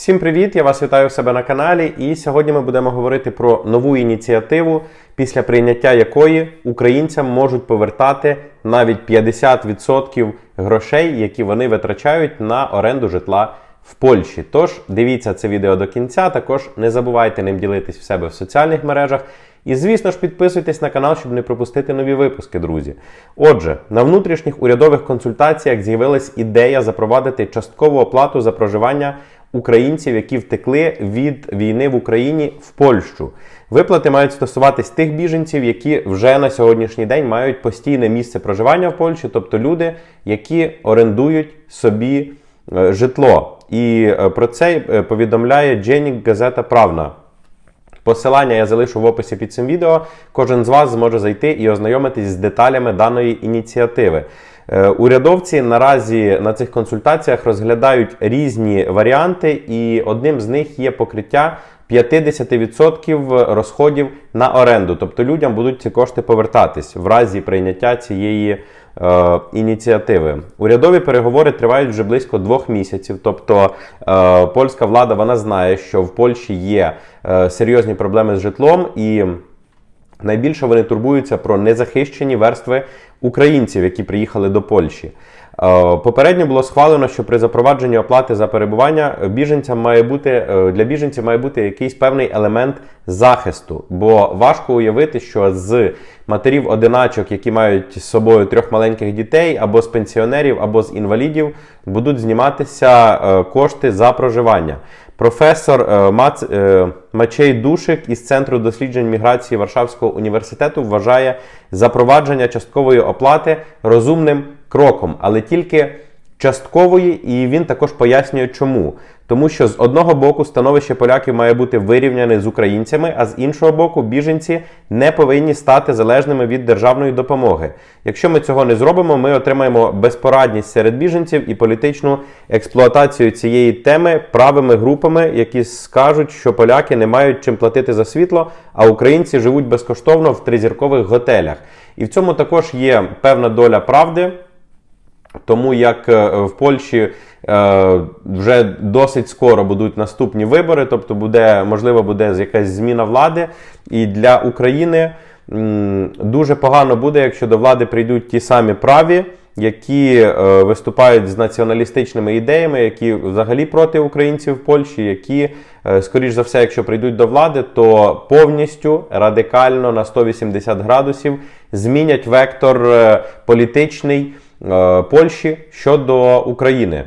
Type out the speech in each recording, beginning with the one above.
Всім привіт! Я вас вітаю у себе на каналі. І сьогодні ми будемо говорити про нову ініціативу, після прийняття якої українцям можуть повертати навіть 50% грошей, які вони витрачають на оренду житла в Польщі. Тож дивіться це відео до кінця. Також не забувайте ним ділитись в себе в соціальних мережах. І, звісно ж, підписуйтесь на канал, щоб не пропустити нові випуски, друзі. Отже, на внутрішніх урядових консультаціях з'явилась ідея запровадити часткову оплату за проживання українців, які втекли від війни в Україні в Польщу. Виплати мають стосуватись тих біженців, які вже на сьогоднішній день мають постійне місце проживання в Польщі, тобто люди, які орендують собі е, житло. І е, про це е, повідомляє Дженік Газета Правна. Посилання я залишу в описі під цим відео. Кожен з вас зможе зайти і ознайомитись з деталями даної ініціативи. Е, Урядовці наразі на цих консультаціях розглядають різні варіанти, і одним з них є покриття 50% розходів на оренду. Тобто людям будуть ці кошти повертатись в разі прийняття цієї е, ініціативи. Урядові переговори тривають вже близько двох місяців. Тобто е, польська влада вона знає, що в Польщі є е, серйозні проблеми з житлом і. Найбільше вони турбуються про незахищені верстви українців, які приїхали до Польщі. Е, Попередньо було схвалено, що при запровадженні оплати за перебування біженцям має бути е, для біженців має бути якийсь певний елемент захисту, бо важко уявити, що з матерів-одиначок, які мають з собою трьох маленьких дітей, або з пенсіонерів, або з інвалідів, будуть зніматися е, кошти за проживання. Професор е, Мац, е, Мачей Душик із Центру досліджень міграції Варшавського університету вважає запровадження часткової оплати розумним кроком, але тільки часткової, і він також пояснює, чому. Тому що з одного боку становище поляків має бути вирівняне з українцями, а з іншого боку, біженці не повинні стати залежними від державної допомоги. Якщо ми цього не зробимо, ми отримаємо безпорадність серед біженців і політичну експлуатацію цієї теми правими групами, які скажуть, що поляки не мають чим платити за світло, а українці живуть безкоштовно в тризіркових готелях. І в цьому також є певна доля правди. Тому як е, в Польщі е, вже досить скоро будуть наступні вибори, тобто буде, можливо, буде якась зміна влади. І для України дуже погано буде, якщо до влади прийдуть ті самі праві, які е, виступають з націоналістичними ідеями, які взагалі проти українців в Польщі, які, е, скоріш за все, якщо прийдуть до влади, то повністю радикально на 180 градусів змінять вектор е, політичний. Е, Польщі щодо України.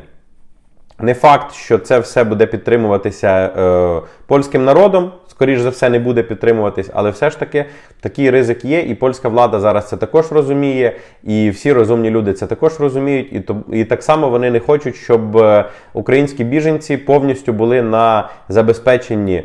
Не факт, що це все буде підтримуватися е, польським народом, скоріш за все, не буде підтримуватись, але все ж таки такий ризик є, і польська влада зараз це також розуміє, і всі розумні люди це також розуміють. І то і так само вони не хочуть, щоб е, українські біженці повністю були на забезпеченні е,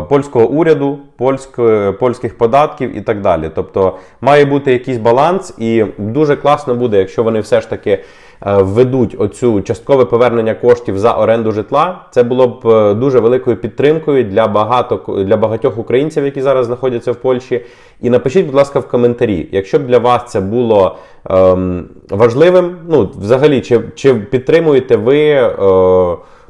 польського уряду, польської, польських податків і так далі. Тобто має бути якийсь баланс, і дуже класно буде, якщо вони все ж таки. Е, Введуть оцю часткове повернення коштів за оренду житла, це було б е, дуже великою підтримкою для багато для багатьох українців, які зараз знаходяться в Польщі. І напишіть, будь ласка, в коментарі, якщо б для вас це було ем, важливим, ну взагалі, чи, чи підтримуєте ви е,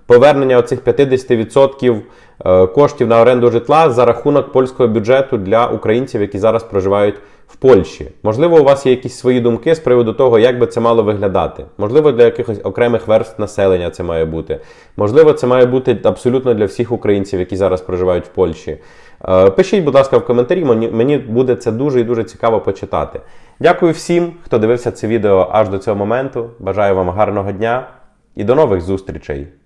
повернення оцих 50% е, коштів на оренду житла за рахунок польського бюджету для українців, які зараз проживають в Польщі. Можливо, у вас є якісь свої думки з приводу того, як би це мало виглядати. Можливо, для якихось окремих верств населення це має бути. Можливо, це має бути абсолютно для всіх українців, які зараз проживають в Польщі. Е, Пишіть, будь ласка, в коментарі, мені буде це дуже і дуже цікаво почитати. Дякую всім, хто дивився це відео аж до цього моменту. Бажаю вам гарного дня і до нових зустрічей!